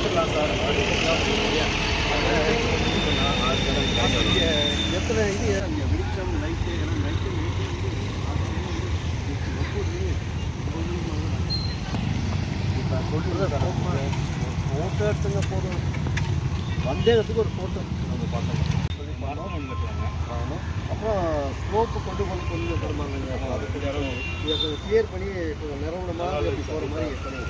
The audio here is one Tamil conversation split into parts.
போட்டுக்கலாம் சார். எத்தனை இது? அங்கே வெளிச்சம் லைட்டு எல்லாம் லைட்டு இப்போ சொல்கிறது ஃபோட்டோ எடுத்துங்க போதும் வந்தேகத்துக்கு ஒரு ஃபோட்டோ நம்ம பார்த்தோம் அப்புறம் ஸ்லோப்பு கொண்டு கொண்டு கொண்டு போகிறோமாங்க அதுக்கு நேரம் கிளியர் பண்ணி கொஞ்சம் நிறவுன போகிற மாதிரி பண்ணி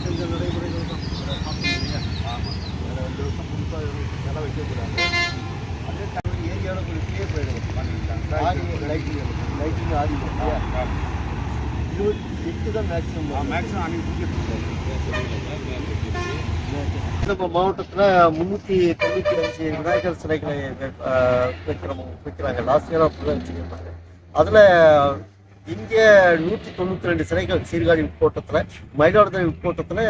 செஞ்ச நடைமுறைகள் தான் வேறு ரெண்டு வருஷம் புதுசாக நிலம் வைக்கக்கூடாது அதே டைம் ஏரியாவில் கொஞ்சம் கிளியர் ஆடி லைட்டிங் லைட்டிங் ஆடி இருபத்தி எட்டு. தான் மேக்ஸிமம் நம்ம மாவட்டத்தில் முந்நூற்றி தொண்ணூற்றி அஞ்சு விநாயகர் சிலைகளை வைக்கிறோம் வைக்கிறாங்க. லாஸ்ட் இயராக அப்படி தான் வச்சுருந்தாங்க அதில் இங்கே நூற்றி தொண்ணூற்றி ரெண்டு சிலைகள் சீர்காழி உட்கோட்டத்தில் மயிலாடுதுறை உட்கோட்டத்தில்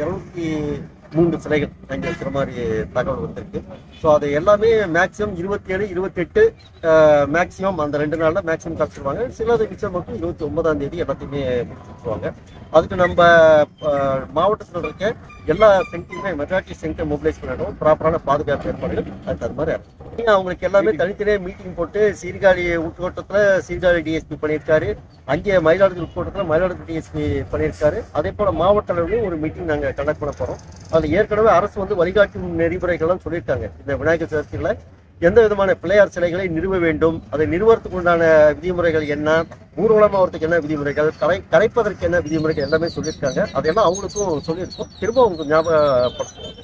இரநூத்தி மூன்று சிலைகள் அங்கே இருக்கிற மாதிரி தகவல் வந்திருக்கு. ஸோ அது எல்லாமே மேக்ஸிமம் இருபத்தி ஏழு இருபத்தெட்டு மேக்ஸிமம் அந்த ரெண்டு நாளில் மேக்ஸிமம் கழிச்சிருவாங்க சிலது மிச்சம் மட்டும் இருபத்தி ஒன்பதாம் தேதி எல்லாத்தையுமே முடிச்சுருவாங்க. அதுக்கு நம்ம மாவட்டத்தில் இருக்க எல்லா சென்டருமே மெஜாரிட்டி சென்டர் மொபிலைஸ் பண்ணிடும் ப்ராப்பரான பாதுகாப்பு ஏற்பாடுகள் அதுக்கு அது மாதிரி இருக்கும். அவங்களுக்கு எல்லாமே தனித்தனியாக மீட்டிங் போட்டு சீர்காழி உட்கோட்டத்தில் சீர்காழி டிஎஸ்பி பண்ணியிருக்காரு. அங்கே மயிலாடுதுறை உட்கோட்டத்தில் மயிலாடுதுறை டிஎஸ்பி பண்ணியிருக்காரு. அதே போல் மாவட்ட அளவுலையும் ஒரு மீட்டிங் நாங்கள் கண்டக்ட் பண்ண போகிறோம் அதில் ஏற்கனவே அரசு வந்து வழிகாட்டும் நெறிமுறைகள்லாம் சொல்லியிருக்காங்க. இந்த விநாயகர் சதுர்த்தியில் எந்த விதமான பிள்ளையார் சிலைகளை நிறுவ வேண்டும் அதை நிறுவறதுக்கு உண்டான விதிமுறைகள் என்ன ஊர்வலமாக வரதுக்கு என்ன விதிமுறைகள் கரை கரைப்பதற்கு என்ன விதிமுறைகள் எல்லாமே சொல்லியிருக்காங்க. அதெல்லாம் அவங்களுக்கும் சொல்லியிருக்கோம். திரும்ப அவங்களுக்கு ஞாபகப்படுத்துவோம்.